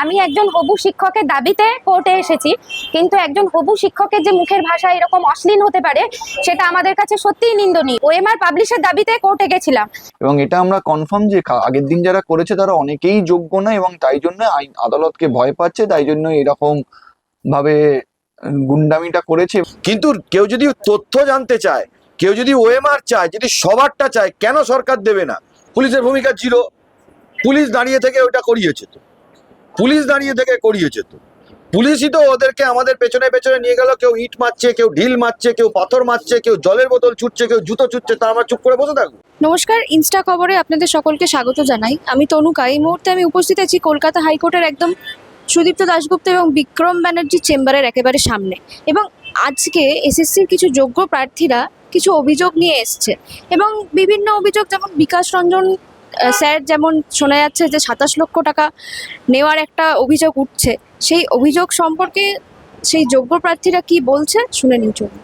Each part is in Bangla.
আমি একজন হবু শিক্ষকের দাবিতে কোর্টে এসেছি কিন্তু একজন হবু শিক্ষকের যে মুখের ভাষা এরকম অশ্লীল হতে পারে সেটা আমাদের কাছে সত্যিই নিন্দনীয়। ওএমআর পাবলিশের দাবিতে কোর্টে গেছিলাম। এবং এটা আমরা কনফার্ম যে আগের দিন যারা করেছে তারা অনেকেই যোগ্য না এবং তাই জন্য আইন আদালতকে ভয় পাচ্ছে তাই জন্য এরকম ভাবে গুন্ডামিটা করেছে। কিন্তু কেউ যদি তথ্য জানতে চায় কেউ যদি ওএমআর চায় যদি সবারটা চায় কেন সরকার দেবে না? পুলিশের ভূমিকা ছিল। পুলিশ দাঁড়িয়ে থেকে ওটা করিয়েছে তো। পুলিশ দাঁড়িয়ে থেকে করিয়েছে তো। পুলিশই তো ওদেরকে আমাদের পেছনে পেছনে নিয়ে গেল, কেউ ইট মারছে, কেউ ঢিল মারছে, কেউ পাথর মারছে, কেউ জলের বোতল ছুটছে, কেউ জুতো ছুটছে, তা আমরা চুপ করে বসে থাকব। নমস্কার, ইনস্টা খবরে আপনাদের সকলকে স্বাগত জানাই। আমি তনুকা। এই মুহূর্তে আমি উপস্থিত আছি কলকাতা হাইকোর্টের একদম সুদীপ্ত দাশগুপ্ত এবং বিক্রম ব্যানার্জির চেম্বারের একেবারে সামনে। এবং আজকে এসএসসির কিছু যোগ্য প্রার্থীরা কিছু অভিযোগ নিয়ে এসছে। এবং বিভিন্ন অভিযোগ, যেমন বিকাশ রঞ্জন স্যার যেমন শোনা যাচ্ছে যে সাতাশ লক্ষ টাকা নেওয়ার একটা অভিযোগ উঠছে, সেই অভিযোগ সম্পর্কে সেই যোগ্য প্রার্থীরা কি বলছে শুনে চলুন।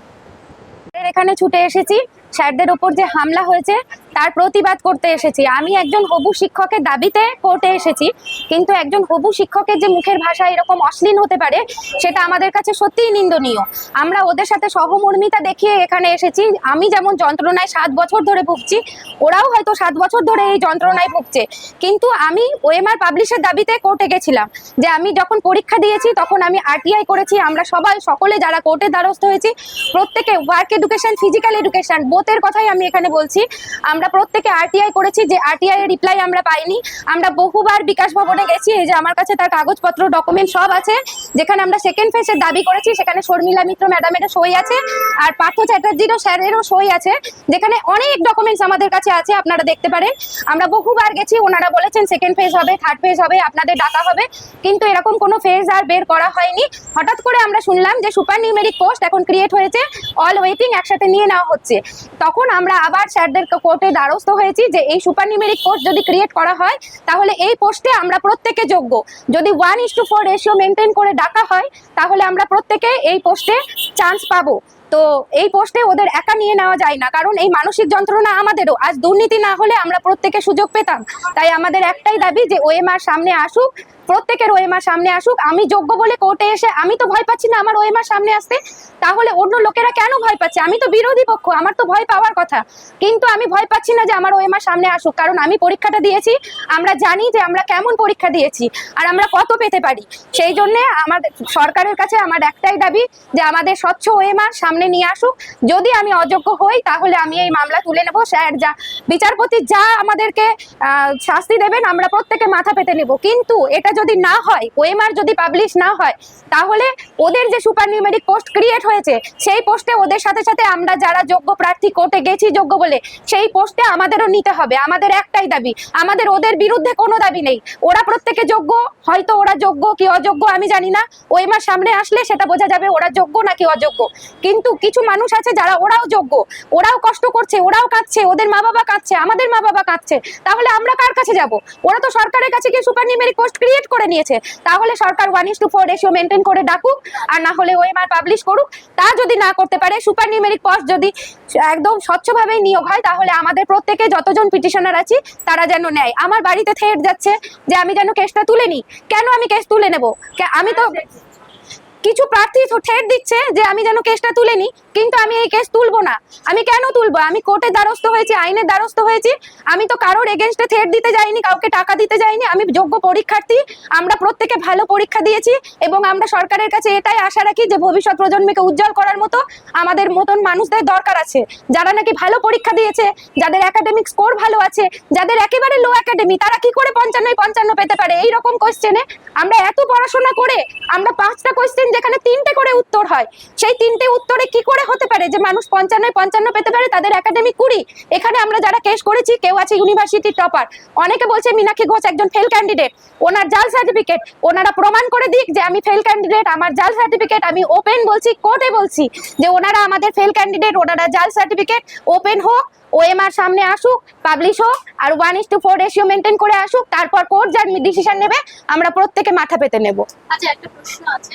এখানে ছুটে এসেছি। স্যারদের ওপর যে হামলা হয়েছে তার প্রতিবাদ করতে এসেছি। আমি একজন হবু শিক্ষকের দাবিতে কোর্টে এসেছি, কিন্তু একজন হবু শিক্ষকের যে মুখের ভাষা এরকম অশ্লীল হতে পারে, সেটা আমাদের কাছে সত্যিই নিন্দনীয়। আমরা ওদের সাথে সহমর্মিতা দেখিয়ে এখানে এসেছি। আমি যেমন যন্ত্রণায় সাত বছর ধরে ভুগছি, ওরাও হয়তো সাত বছর ধরে এই যন্ত্রণায় ভুগছে। কিন্তু আমি ওএমআর পাবলিশের দাবিতে কোর্টে গেছিলাম যে আমি যখন পরীক্ষা দিয়েছি, তখন আমি আরটিআই করেছি। আমরা সবাই, সকলে যারা কোর্টের দ্বারস্থ হয়েছি, প্রত্যেকে ওয়ার্ক এডুকেশন, ফিজিক্যাল এডুকেশন, বোথের কথাই আমি এখানে বলছি। আমরা প্রত্যেকে আরটিআই করেছি, যে আরটিআই এর রিপ্লাই আমরা পাইনি। আমরা বহুবার বিকাশ ভবনে গেছি, এই যে আমার কাছে তার কাগজপত্র ডকুমেন্ট সব আছে। যেখানে আমরা সেকেন্ড ফেজের দাবি করেছি, সেখানে শর্মিলা মিত্র ম্যাডামেরও সই আছে, আর পার্থ চ্যাটার্জিরও স্যারেরও সই আছে, যেখানে অনেক ডকুমেন্টস আমাদের কাছে আছে, আপনারা দেখতে পারেন। আমরা বহুবার গেছি, ওনারা বলেছেন সেকেন্ড ফেজ হবে থার্ড ফেজ হবে, আপনাদের ডাকা হবে, কিন্তু এরকম কোনো ফেজ আর বের করা হয়নি। হঠাৎ করে আমরা শুনলাম যে সুপার নিউমেরিক পোস্ট এখন ক্রিয়েট হয়েছে অল ওয়েটিং একসাথে নিয়ে নেওয়া হচ্ছে। তখন আমরা আবার স্যারদের কোর্টে দ্বারস্থ হয়েছি যে এই সুপার নিউমেরিক পোস্ট যদি ক্রিয়েট করা হয়, তাহলে এই পোস্টে আমরা প্রত্যেকে যোগ্য। যদি one is to four ratio maintain করে ডাকা হয়, তাহলে আমরা প্রত্যেকে এই পোস্টে চান্স পাবো। তো এই পোস্টে ওদের একা নিয়ে নেওয়া যায় না, কারণ এই মানসিক যন্ত্রণা আমাদেরও। আজ দুর্নীতি না হলে আমরা প্রত্যেকে সুযোগ পেতাম। তাই আমাদের একটাই দাবি যে ওএমআর সামনে আসুক প্রত্যেকের ওএমআর সামনে আসুক। আমি যোগ্য বলে কোর্টে এসে আমি তো ভয় পাচ্ছি না আমার ওএমআর সামনে আসতে। তাহলে অন্য লোকেরা কেন ভয় পাচ্ছে? আমি তো বিরোধী পক্ষ, আমার তো ভয় পাওয়ার কথা। কিন্তু আমি ভয় পাচ্ছি না যে আমার ওএমআর সামনে আসুক, কারণ আমি পরীক্ষাটা দিয়েছি। আমরা জানি যে আমরা কেমন পরীক্ষা দিয়েছি আর আমরা কত পেতে পারি। সেই জন্য আমাদের সরকারের কাছে আমার একটাই দাবি যে আমাদের স্বচ্ছ ওএমআর সামনে নিয়ে আসুক। যদি আমি অযোগ্য হই, তাহলে আমি এই মামলা তুলে নেব। স্যার যা, বিচারপতি যা আমাদেরকে শাস্তি দেবেন, আমরা প্রত্যেকে মাথা পেতে নেব। কিন্তু এটা যদি না হয় ওএমআর যদি পাবলিশ না হয়, তাহলে ওদের যে সুপার নিউমেরিক পোস্ট ক্রিয়েট হয়েছে, সেই পোস্টে ওদের সাথে সাথে আমরা যারা যোগ্য প্রার্থী কোর্টে গেছি যোগ্য বলে, সেই পোস্টে আমাদেরও নিতে হবে। আমাদের একটাই দাবি, আমাদের ওদের বিরুদ্ধে কোনো দাবি নেই। ওরা প্রত্যেকে যোগ্য, হয়তো ওরা যোগ্য কি অযোগ্য আমি জানি না। ওএমআর সামনে আসলে সেটা বোঝা যাবে ওরা যোগ্য নাকি অযোগ্য। কিন্তু কিছু মানুষ আছে যারা ওরাও যোগ্য, ওরাও কষ্ট করছে, ওরাও কাঁদছে, ওদের মা বাবা কাঁদছে, আমাদের মা বাবা কাঁদছে। তাহলে আমরা কার কাছে যাব? ওরা তো সরকারের কাছে গিয়ে সুপার নিউমেরিক পোস্ট ক্রিয়েট করে নিয়েছে। তাহলে সরকার one is to four ratio maintain করে ডাকুক, আর না হলে ওএমআর পাবলিশ করুক। তা যদি না করতে পারে সুপার নিউমেরিক পস্ট যদি একদম স্বচ্ছভাবে নিয়োগ হয়, তাহলে আমাদের প্রত্যেকে যতজন পিটিশনার আছি, তারা যেন নেয়। আমার বাড়িতে থেট যাচ্ছে যে আমি যেন কেসটা তুলে নিই। কেন আমি কেস তুলে নেব? আমি তো কিছু প্রার্থী ঠেট দিচ্ছে যে আমি যেন কেসটা তুলে নিই, কিন্তু আমি এই কেস তুলবো না। আমি কেন তুলবো? আমি কোর্টের দ্বারস্থ হয়েছি আইনের দ্বারস্থ হয়েছি। আমি তো কারোর এগেনস্টে থ্রেট দিতে যাইনি, কাউকে টাকা দিতে যাইনি। আমি যোগ্য পরীক্ষার্থী, আমরা প্রত্যেকে ভালো পরীক্ষা দিয়েছি এবং আমরা সরকারের কাছে এটাই আশা রাখি যে ভবিষ্যৎ প্রজন্মকে উজ্জ্বল করার মতো আমাদের মতন মানুষদের দরকার আছে। যারা নাকি ভালো পরীক্ষা দিয়েছে, যাদের একাডেমিক স্কোর ভালো আছে, যাদের একেবারে লো একাডেমি তারা কি করে পঞ্চান্ন পঞ্চান্ন পেতে পারে? এই রকম কোশ্চেনে আমরা এত পড়াশোনা করে আমরা পাঁচটা কোশ্চেন যেখানে তিনটে করে উত্তর হয়, সেই তিনটে উত্তরে কি করে হতে পারে যে মানুষ পঞ্চান্নয় পঞ্চান্ন পেতে পারে? তাদের একাডেমিক কুড়ি। এখানে আমরা যারা কেস করেছি, কেউ আছে ইউনিভার্সিটি টপার অনেকে বলছে মীনাক্ষী ঘোষ একজন ফেল ক্যান্ডিডেট ওনার জাল সার্টিফিকেট ওনারা প্রমাণ করে দিক যে আমি ফেল ক্যান্ডিডেট আমার জাল সার্টিফিকেট আমি ওপেন বলছি কোর্টে বলছি যে ওনারা আমাদের ফেল ক্যান্ডিডেট ওনারা জাল সার্টিফিকেট ওপেন হোক ওএমআর সামনে আসুক পাবলিশ হোক, আর one is to four ratio maintain করে আসুক, তারপর কোর্ট যার ডিসিশন নেবে, আমরা প্রত্যেকে মাথা পেতে নেব। আচ্ছা একটা প্রশ্ন আছে।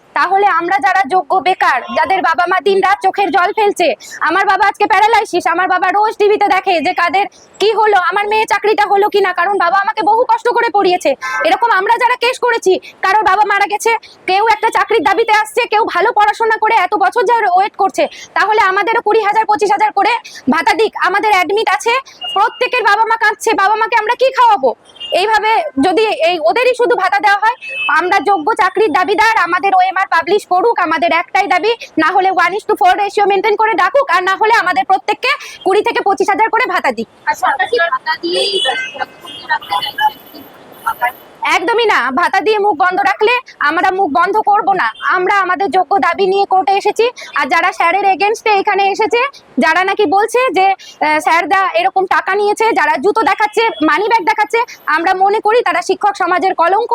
তাহলে আমরা যারা যোগ্য বেকার, যাদের বাবা মা দিন রাত চোখের জল ফেলছে, আমার বাবা আজকে প্যারালাইসিস, আমার বাবা রোজ টিভিতে দেখে যে কাদের কি হলো, আমার মেয়ে চাকরিটা হলো কি না কারণ বাবা আমাকে বহু কষ্ট করে পড়িয়েছে। এরকম আমরা যারা কেস করেছি, কারোর বাবা মারা গেছে, কেউ একটা চাকরির দাবিতে আসছে, কেউ ভালো পড়াশোনা করে এত বছর ধরে ওয়েট করছে, তাহলে আমাদেরও কুড়ি হাজার, পঁচিশ হাজার করে ভাতা দিক। আমাদের অ্যাডমিট আছে, প্রত্যেকের বাবা মা কাঁদছে, বাবা মাকে আমরা কি খাওয়াবো? এইভাবে যদি এই ওদেরই শুধু ভাতা দেওয়া হয়, আমরা যোগ্য চাকরির দাবিদার, আমাদের ওএমআর পাবলিশ করুক, আমাদের একটাই দাবি, না হলে one is to four ratio maintain করে ডাকুক, আর না হলে আমাদের প্রত্যেককে কুড়ি থেকে পঁচিশ হাজার করে ভাতা দিক। আচ্ছা ভাতা চাইছেন একদমই না। ভাতা দিয়ে মুখ বন্ধ রাখলে আমরা মুখ বন্ধ করব না। আমরা আমাদের যোগ্য দাবি নিয়ে কোর্টে এসেছি। আর যারা স্যারের এগেনস্টে এখানে এসেছে যারা নাকি বলছে যে স্যারদা এরকম টাকা নিয়েছে যারা জুতো দেখাচ্ছে মানি ব্যাগ দেখাচ্ছে আমরা মনে করি তারা শিক্ষক সমাজের কলঙ্ক।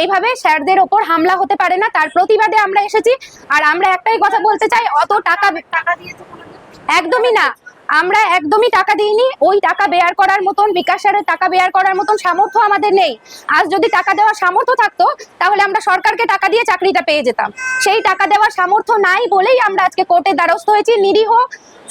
এইভাবে স্যারদের ওপর হামলা হতে পারে না। তার প্রতিবাদে আমরা এসেছি। আর আমরা একটাই কথা বলতে চাই অত টাকা টাকা দিয়েছে একদমই না। আমরা একদমই টাকা দিইনি, ওই টাকা বেয়ার করার মতন, বিকাশ স্যারের টাকা বেয়ার করার মতন সামর্থ্য আমাদের নেই। আজ যদি টাকা দেওয়ার সামর্থ্য থাকতো, তাহলে আমরা সরকারকে টাকা দিয়ে চাকরিটা পেয়ে যেতাম। সেই টাকা দেওয়ার সামর্থ্য নাই বলেই আমরা আজকে কোর্টের দ্বারস্থ হয়েছি, নিরীহ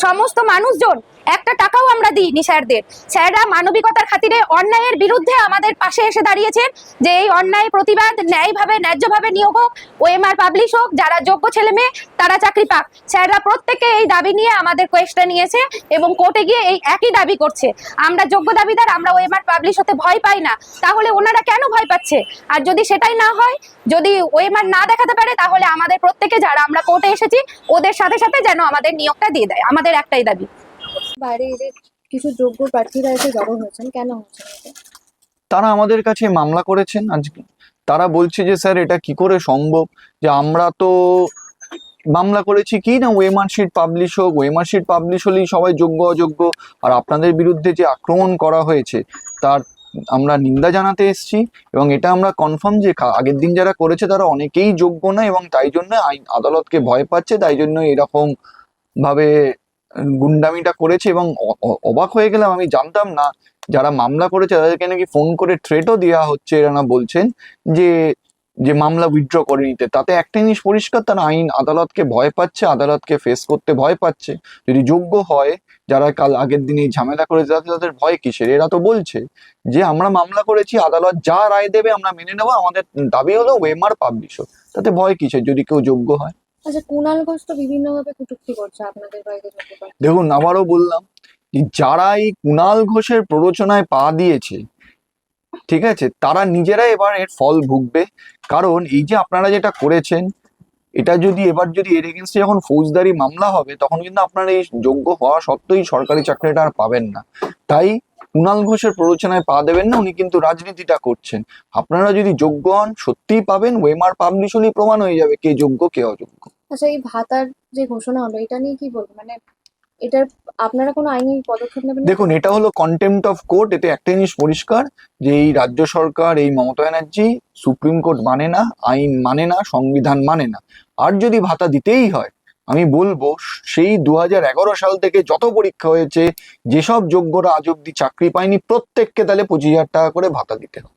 সমস্ত মানুষজন। একটা টাকাও আমরা দিইনি স্যারদের। স্যাররা মানবিকতার খাতিরে অন্যায়ের বিরুদ্ধে আমাদের পাশে এসে দাঁড়িয়েছেন যে এই অন্যায় প্রতিবাদ ন্যায়ভাবে, ন্যায্যভাবে নিয়োগ হোক, ওএমআর পাবলিশ হোক, যারা যোগ্য ছেলে মেয়ে, তারা চাকরি পাক। স্যাররা প্রত্যেকে এই দাবি নিয়ে আমাদের কোয়েস্টটা নিয়েছে এবং কোর্টে গিয়ে এই একই দাবি করছে। আমরা যোগ্য দাবিদার, আমরা ওএমআর পাবলিশ হতে ভয় পাই না। তাহলে ওনারা কেন ভয় পাচ্ছে? আর যদি সেটাই না হয়, যদি ওএমআর না দেখাতে পারে, তাহলে আমাদের প্রত্যেকে যারা আমরা কোর্টে এসেছি, ওদের সাথে সাথে যেন আমাদের নিয়োগটা দিয়ে দেয়। আমাদের একটাই দাবি। বাইরে কিছু যোগ্য প্রার্থীরা এসে জড়ো হয়েছেন, কেন তারা আমাদের কাছে মামলা করেছেন আজকে। তারা বলছে যে, স্যার, এটা কি করে সম্ভব? যে আমরা তো মামলা করেছি কি না? ওয়েমার শিট পাবলিশ হোক ওয়েমার শিট পাবলিশ হলেই সবাই যোগ্য, অযোগ্য। আর আপনাদের বিরুদ্ধে যে আক্রমণ করা হয়েছে, তার আমরা নিন্দা জানাতে এসেছি এবং এটা আমরা কনফার্ম যে আগের দিন যারা করেছে তারা অনেকেই যোগ্য না এবং তাই জন্য আইন, আদালতকে ভয় পাচ্ছে। তাই জন্য এরকম ভাবে গুন্ডামিটা করেছে এবং অবাক হয়ে গেলাম। আমি জানতাম না, যারা মামলা করেছে তাদেরকে নাকি ফোন করে থ্রেটও দেওয়া হচ্ছে এরা না বলছেন যে যে মামলা উইথড্র করে নিতে। তাতে একটা জিনিস পরিষ্কার, তারা আইন আদালতকে ভয় পাচ্ছে, আদালতকে ফেস করতে ভয় পাচ্ছে। যদি যোগ্য হয়, যারা কাল আগের দিনে ঝামেলা করেছে, তাদের তাদের ভয় কিসের? এরা তো বলছে যে, আমরা মামলা করেছি, আদালত যা রায় দেবে, আমরা মেনে নেব। আমাদের দাবি হলো ওয়েমার পাবলিশ তাতে ভয় কিসের? যদি কেউ যোগ্য হয়? আচ্ছা ঘোষ তো করছে আপনাদের প্রার্থী। দেখুন আবারও বললাম যারা এই কুণাল ঘোষের প্ররোচনায় পা দিয়েছে, ঠিক আছে, তারা নিজেরাই এবার এর ফল ভুগবে। কারণ এই যে আপনারা যেটা করেছেন, এটা যদি এবার যদি এর এগেনস্টে যখন ফৌজদারি মামলা হবে, তখন কিন্তু আপনারা এই যোগ্য হওয়া সত্ত্বেও এই সরকারি চাকরিটা আর পাবেন না। তাই কুণাল ঘোষের প্ররোচনায় পা দেবেন না, উনি কিন্তু রাজনীতিটা করছেন। আপনারা যদি যোগ্য হন, সত্যিই পাবেন, ওয়েমার পাবলিশ হলেই প্রমাণ হয়ে যাবে কে যোগ্য, কে অযোগ্য। আচ্ছা এই ভাতার যে ঘোষণা হলো, এটা নিয়ে কি বলব? মানে এটার আপনারা কোনো আইনি পদক্ষেপ নেবেন দেখুন, এটা হলো কন্টেম্পট অফ কোর্ট এতে একটা জিনিস পরিষ্কার যে এই রাজ্য সরকার, এই মমতা ব্যানার্জি সুপ্রিম কোর্ট মানে না, আইন মানে না, সংবিধান মানে না। আর যদি ভাতা দিতেই হয়, আমি বলব সেই দু হাজার এগারো সাল থেকে যত পরীক্ষা হয়েছে, যেসব যোগ্যরা আজ অব্দি চাকরি পায়নি, প্রত্যেককে তাহলে পঁচিশ হাজার টাকা করে ভাতা দিতে হবে।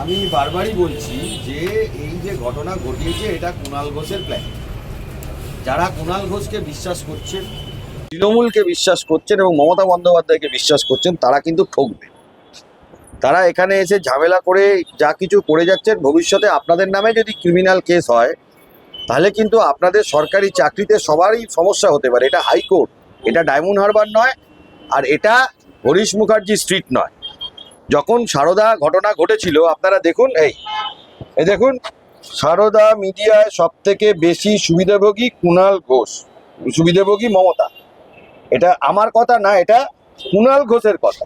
আমি বারবারই বলছি যে এই যে ঘটনা ঘটিয়েছে, এটা কুণাল ঘোষের প্ল্যান যারা কুণাল ঘোষকে বিশ্বাস করছেন, তৃণমূলকে বিশ্বাস করছেন এবং মমতা বন্দ্যোপাধ্যায়কে বিশ্বাস করছেন, তারা কিন্তু ঠকবে। তারা এখানে এসে ঝামেলা করে যা কিছু করে যাচ্ছেন, ভবিষ্যতে আপনাদের নামে যদি ক্রিমিনাল কেস হয়, তাহলে কিন্তু আপনাদের সরকারি চাকরিতে সবারই সমস্যা হতে পারে। এটা হাইকোর্ট এটা ডায়মন্ড হারবার নয়, আর এটা হরিশ মুখার্জি স্ট্রিট নয়। যখন সারদা ঘটনা ঘটেছিল, আপনারা দেখুন, এই এই দেখুন, সারদা মিডিয়ায় সব থেকে বেশি সুবিধাভোগী কুণাল ঘোষ, সুবিধাভোগী মমতা। এটা আমার কথা না, এটা কুণাল ঘোষের কথা।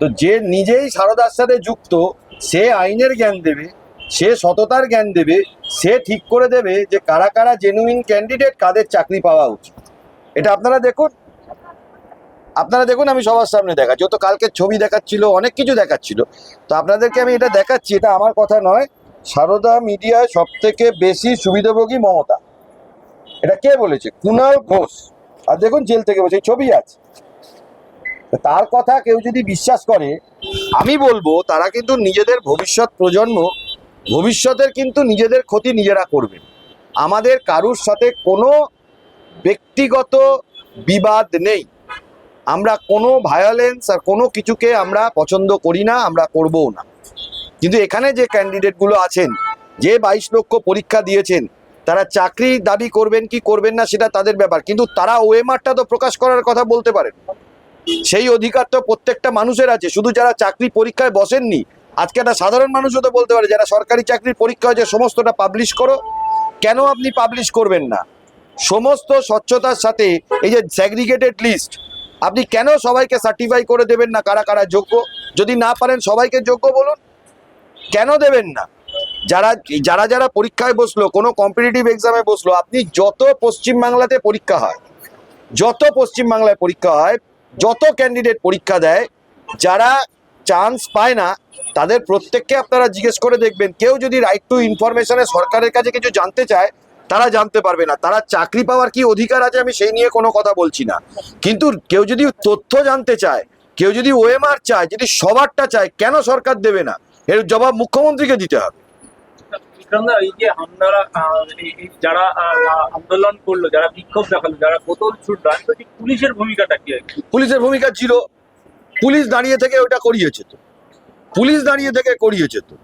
তো যে নিজেই সারদার সাথে যুক্ত, সে আইনের জ্ঞান দেবে, সে সততার জ্ঞান দেবে, সে ঠিক করে দেবে যে কারা কারা জেনুইন ক্যান্ডিডেট কাদের চাকরি পাওয়া উচিত। এটা আপনারা দেখুন আপনারা দেখুন, আমি সবার সামনে দেখাচ্ছি। ও তো কালকে ছবি দেখাচ্ছিল, অনেক কিছু দেখাচ্ছিল। তো আপনাদেরকে আমি এটা দেখাচ্ছি, এটা আমার কথা নয়। সারদা মিডিয়ায় সব থেকে বেশি সুবিধাভোগী মমতা। এটা কে বলেছে? কুণাল ঘোষ। আর দেখুন, জেল থেকে বলছে ছবি আছে। তার কথা কেউ যদি বিশ্বাস করে, আমি বলব, তারা কিন্তু নিজেদের ভবিষ্যৎ প্রজন্ম, ভবিষ্যতের কিন্তু নিজেদের ক্ষতি নিজেরা করবে আমাদের কারুর সাথে কোনো ব্যক্তিগত বিবাদ নেই। আমরা কোনো ভায়োলেন্স আর কোনো কিছুকে আমরা পছন্দ করি না, আমরা করবও না। কিন্তু এখানে যে ক্যান্ডিডেটগুলো আছেন, যে বাইশ লক্ষ পরীক্ষা দিয়েছেন, তারা চাকরি দাবি করবেন কি করবেন না সেটা তাদের ব্যাপার। কিন্তু তারা ওএমআরটা তো প্রকাশ করার কথা বলতে পারেন। সেই অধিকার তো প্রত্যেকটা মানুষের আছে। শুধু যারা চাকরি পরীক্ষায় বসেননি, আজকে একটা সাধারণ মানুষও তো বলতে পারে, যারা সরকারি চাকরির পরীক্ষা হয়েছে, সমস্তটা পাবলিশ করো। কেন আপনি পাবলিশ করবেন না? সমস্ত স্বচ্ছতার সাথে এই যে স্যাগ্রিগেটেড লিস্ট আপনি কেন সবাইকে সার্টিফাই করে দেবেন না? কারা কারা যোগ্য? যদি না পারেন, সবাইকে যোগ্য বলুন। কেন দেবেন না? যারা যারা যারা পরীক্ষায় বসল, কোনো কম্পিটিটিভ এক্সামে বসল, আপনি যত পশ্চিমবাংলাতে পরীক্ষা হয়, যত পশ্চিমবাংলায় পরীক্ষা হয়, যত ক্যান্ডিডেট পরীক্ষা দেয়, যারা চান্স পায় না, তাদের প্রত্যেককে আপনারা জিজ্ঞেস করে দেখবেন। কেউ যদি রাইট টু ইনফরমেশনে সরকারের কাছে কিছু জানতে চায় তারা জানতে পারবে না। তারা চাকরি পাওয়ার কি অধিকার আছে আমি সেই নিয়ে কোনো কথা বলছি না। কিন্তু কেউ যদি তথ্য জানতে চায় কেউ যদি ওএমআর চায় যদি সবারটা চায় কেন সরকার দেবে না? এর জবাব মুখ্যমন্ত্রীকে দিতে হবে। এই যে আপনারা যারা আন্দোলন করল যারা বিক্ষোভ দেখাল যারা বোতল ছুটলো পুলিশের ভূমিকাটা কি পুলিশের ভূমিকা জিরো পুলিশ দাঁড়িয়ে থেকে ওটা করিয়েছে তো। পুলিশ দাঁড়িয়ে থেকে করিয়েছে তো।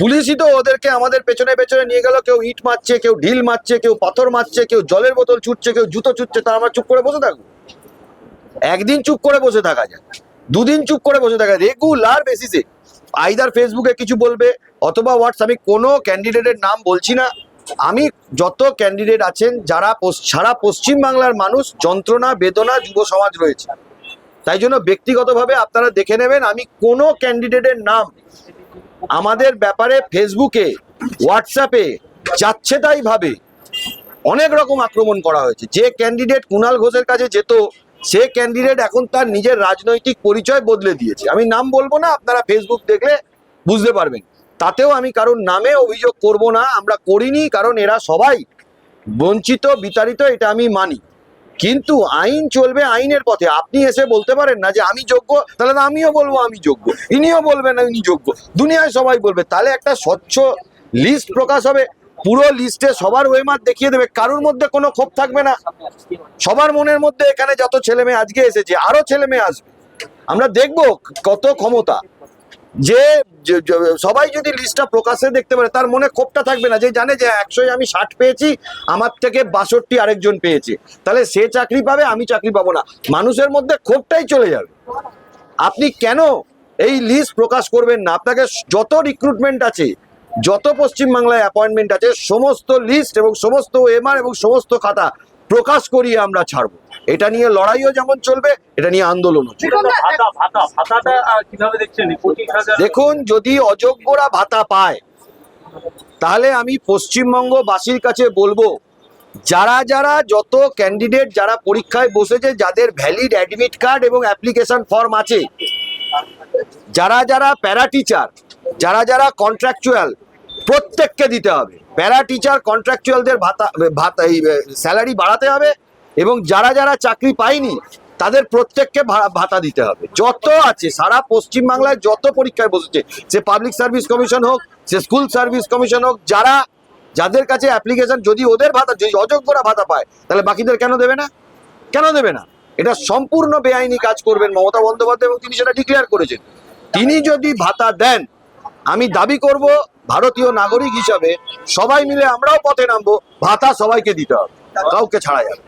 পুলিশই তো ওদেরকে আমাদের পেছনে পেছনে নিয়ে গেল। কেউ ইট মারছে, কেউ ঢিল মারছে, কেউ পাথর মারছে, কেউ জলের বোতল ছুটছে, কেউ জুতো ছুটছে তা আমরা চুপ করে বসে থাকব। একদিন চুপ করে বসে থাকা যায়। দুদিন চুপ করে বসে থাকা রেগুলার বেসিসে আইদার ফেসবুকে কিছু বলবে, অথবা হোয়াটস আমি কোনো ক্যান্ডিডেটের নাম বলছি না। আমি যত ক্যান্ডিডেট আছেন, যারা সারা পশ্চিম বাংলার মানুষ, যন্ত্রণা, বেদনা, যুব সমাজ রয়েছে। তাই জন্য ব্যক্তিগতভাবে আপনারা দেখে নেবেন, আমি কোনো ক্যান্ডিডেটের নাম আমাদের ব্যাপারে ফেসবুকে হোয়াটসঅ্যাপে যাচ্ছে তাই ভাবে। অনেক রকম আক্রমণ করা হয়েছে। যে ক্যান্ডিডেট কুণাল ঘোষের কাছে যেত, সে ক্যান্ডিডেট এখন তার নিজের রাজনৈতিক পরিচয় বদলে দিয়েছে। আমি নাম বলব না, আপনারা ফেসবুক দেখলে বুঝতে পারবেন। তাতেও আমি কারোর নামে অভিযোগ করব না, আমরা করিনি, কারণ এরা সবাই বঞ্চিত, বিতাড়িত, এটা আমি মানি। কিন্তু আইন চলবে আইনের পথে। আপনি এসে বলতে পারেন না যে আমি যোগ্য, তাহলে আমিও বলব আমি যোগ্য। ইনিও বলবেন ইনি যোগ্য। দুনিয়ায় সবাই বলবে। তাহলে একটা স্বচ্ছ লিস্ট প্রকাশ হবে। পুরো লিস্টে সবার ওয়েমার দেখিয়ে দেবে। কারোর মধ্যে কোনো ক্ষোভ থাকবে না। সবার মনের মধ্যে এখানে যত ছেলে মেয়ে আজকে এসেছে, আরও ছেলে মেয়ে আসবে। আমরা দেখব কত ক্ষমতা। যে সবাই যদি লিস্টটা প্রকাশে দেখতে পারে, তার মনে ক্ষোভটা থাকবে না যে জানে যে একশোই আমি ষাট পেয়েছি, আমার থেকে বাষট্টি আরেকজন পেয়েছে। তাহলে সে চাকরি পাবে, আমি চাকরি পাবো না। মানুষের মধ্যে ক্ষোভটাই চলে যাবে। আপনি কেন এই লিস্ট প্রকাশ করবেন না? আপনাকে যত রিক্রুটমেন্ট আছে, যত পশ্চিমবাংলায় অ্যাপয়েন্টমেন্ট আছে, সমস্ত লিস্ট এবং সমস্ত এমআর এবং সমস্ত খাতা প্রকাশ করিয়ে আমরা ছাড়বো। এটা নিয়ে লড়াইও যেমন চলবে এটা নিয়ে আন্দোলনও দেখুন যদি অযোগ্যরা ভাতা পায় তাহলে আমি পশ্চিমবঙ্গবাসীর কাছে বলব যারা যারা যত ক্যান্ডিডেট যারা পরীক্ষায় বসেছে যাদের ভ্যালিড অ্যাডমিট কার্ড এবং অ্যাপ্লিকেশন ফর্ম আছে যারা যারা প্যারা টিচার যারা যারা কন্ট্রাকচুয়াল প্রত্যেককে দিতে হবে। প্যারা টিচার কন্ট্রাকচুয়ালদের ভাতা ভাতা এই স্যালারি বাড়াতে হবে এবং যারা যারা চাকরি পায়নি, তাদের প্রত্যেককে ভাতা দিতে হবে। যত আছে, সারা পশ্চিমবাংলায় যত পরীক্ষায় বসেছে, সে পাবলিক সার্ভিস কমিশন হোক, সে স্কুল সার্ভিস কমিশন হোক, যারা, যাদের কাছে অ্যাপ্লিকেশন যদি ওদের ভাতা, যদি অযোগ্যরা ভাতা পায়, তাহলে বাকিদের কেন দেবে না? কেন দেবে না? এটা সম্পূর্ণ বেআইনি কাজ করবেন মমতা বন্দ্যোপাধ্যায় এবং তিনি সেটা ডিক্লেয়ার করেছেন। তিনি যদি ভাতা দেন, আমি দাবি করব, ভারতীয় নাগরিক হিসাবে সবাই মিলে আমরাও পথে নামবো, ভাতা সবাইকে দিতে হবে। কাউকে ছাড়া যাবে।